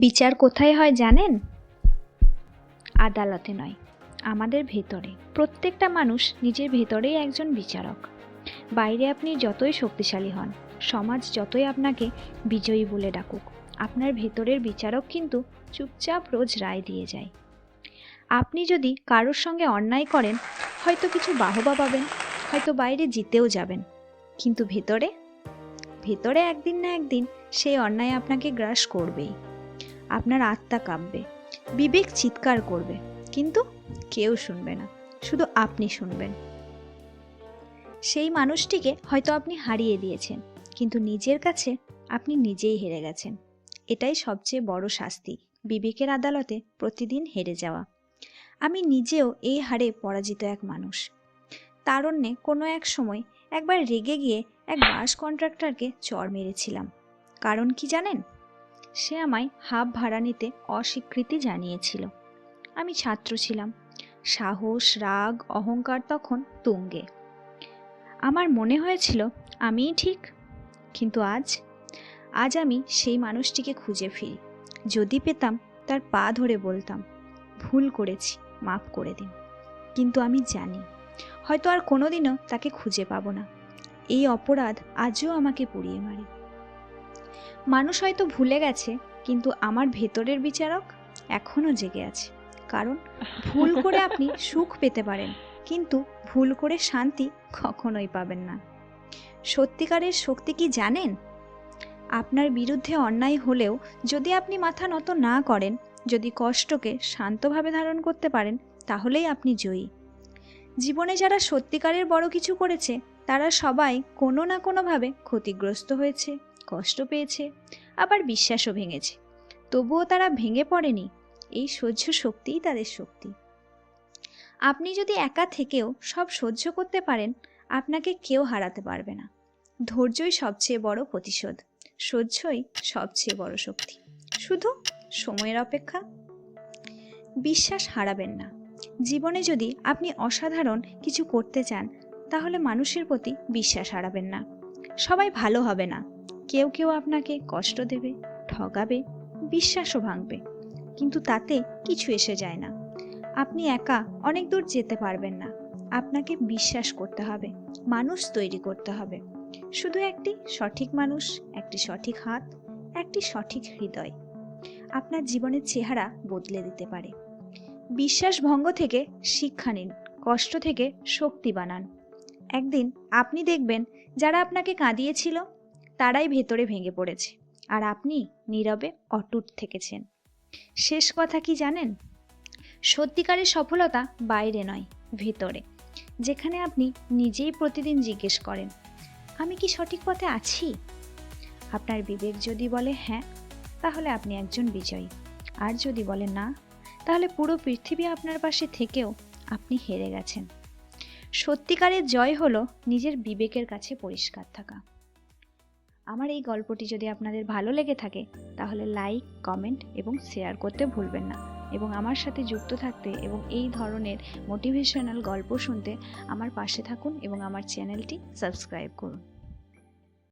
বিচার কোথায় হয় জানেন? আদালতে নয়, আমাদের ভেতরে। প্রত্যেকটা মানুষ নিজের ভেতরেই একজন বিচারক। বাইরে আপনি যতই শক্তিশালী হন, সমাজ যতই আপনাকে বিজয়ী বলে ডাকুক, আপনার ভেতরের বিচারক কিন্তু চুপচাপ রোজ রায় দিয়ে যায়। আপনি যদি কারোর সঙ্গে অন্যায় করেন, হয়তো কিছু বাহবা পাবেন, হয়তো বাইরে জিতেও যাবেন। কিন্তু ভেতরে? ভেতরে একদিন না একদিন সেই অন্যায় আপনাকে গ্রাস করবেই। আপনার আত্মা কাঁপবে। বিবেক চিৎকার করবে, কিন্তু কেউ শুনবে না, শুধু আপনি শুনবেন। সেই মানুষটিকে হয়তো আপনি হারিয়ে দিয়েছেন, কিন্তু নিজের কাছে আপনি নিজেই হেরে গেছেন। এটাই সবচেয়ে বড় শাস্তি, বিবেকের আদালতে প্রতিদিন হেরে যাওয়া। আমি নিজেও এই হারে পরাজিত এক মানুষ। তারণ্যে কোনো এক সময় একবার রেগে গিয়ে এক বাস কন্ট্রাক্টরকে চর মেরেছিলাম। কারণ কি জানেন? সে আমায় হাফ ভাড়া নিতে অস্বীকৃতি জানিয়েছিল। আমি ছাত্র ছিলাম। সাহস, রাগ, অহংকার তখন তুঙ্গে। আমার মনে হয়েছিল, আমিই ঠিক। কিন্তু আজ আজ আমি সেই মানুষটিকে খুঁজে ফিরি। যদি পেতাম, তার পা ধরে বলতাম, ভুল করেছি, মাফ করে দিন। কিন্তু আমি জানি, হয়তো আর কোনোদিনও তাকে খুঁজে পাবো না। এই অপরাধ আজও আমাকে পুড়িয়ে মারে। মানুষ হয়তো ভুলে গেছে কিন্তু আমার ভেতরের বিচারক এখনও জেগে আছে। কারণ ভুল করে আপনি সুখ পেতে পারেন কিন্তু ভুল করে শান্তি কখনোই পাবেন না। সত্যিকারের শক্তি কি জানেন? আপনার বিরুদ্ধে অন্যায় হলেও যদি আপনি মাথা নত না করেন যদি কষ্টকে শান্তভাবে ধারণ করতে পারেন তাহলেই আপনি জয়ী। জীবনে যারা সত্যিকারের বড় কিছু করেছে তারা সবাই কোনো না কোনোভাবে ক্ষতিগ্রস্ত হয়েছে। কষ্ট পেয়েছে, আবার বিশ্বাসও ভেঙেছে। তবুও তারা ভেঙে পড়েনি, এই সহ্য শক্তিই তাদের শক্তি। আপনি যদি একা থেকেও সব সহ্য করতে পারেন, আপনাকে কেউ হারাতে পারবে না। ধৈর্যই সবচেয়ে বড় প্রতিশোধ, সহ্যই সবচেয়ে বড় শক্তি। শুধু সময়ের অপেক্ষা। বিশ্বাস হারাবেন না। জীবনে যদি আপনি অসাধারণ কিছু করতে চান, তাহলে মানুষের প্রতি বিশ্বাস হারাবেন না। সবাই ভালো হবে না। কেউ কেউ আপনাকে কষ্ট দেবে, ঠগাবে, বিশ্বাসও ভাঙবে। কিন্তু তাতে কিছু এসে যায় না। আপনি একা অনেক দূর যেতে পারবেন না। আপনাকে বিশ্বাস করতে হবে, মানুষ তৈরি করতে হবে। শুধু একটি সঠিক মানুষ, একটি সঠিক হাত, একটি সঠিক হৃদয়। আপনার জীবনের চেহারা বদলে দিতে পারে। বিশ্বাস ভঙ্গ থেকে শিক্ষা নিন, কষ্ট থেকে শক্তি বানান। একদিন আপনি দেখবেন যারা আপনাকে কাঁদিয়েছিল তারাই ভেতরে ভেঙে পড়েছে। আর আপনি নীরবে অটুট থেকেছেন। শেষ কথা কি জানেন? সত্যিকারের সফলতা বাইরে নয়, ভেতরে। যেখানে আপনি নিজেই প্রতিদিন জিজ্ঞেস করেন, আমি কি সঠিক পথে আছি? আপনার বিবেক যদি বলে হ্যাঁ তাহলে আপনি একজন বিজয়ী। আর যদি বলে, না, তাহলে পুরো পৃথিবী আপনার পাশে থেকেও আপনি হেরে গেছেন। সত্যিকারের জয় হলো নিজের বিবেকের কাছে পরিষ্কার থাকা। আমার এই গল্পটি যদি আপনাদের ভালো লেগে থাকে, তাহলে লাইক, কমেন্ট এবং শেয়ার করতে ভুলবেন না। এবং আমার সাথে যুক্ত থাকতে এবং এই ধরনের মোটিভেশনাল গল্প শুনতে আমার পাশে থাকুন এবং আমার চ্যানেলটি সাবস্ক্রাইব করুন।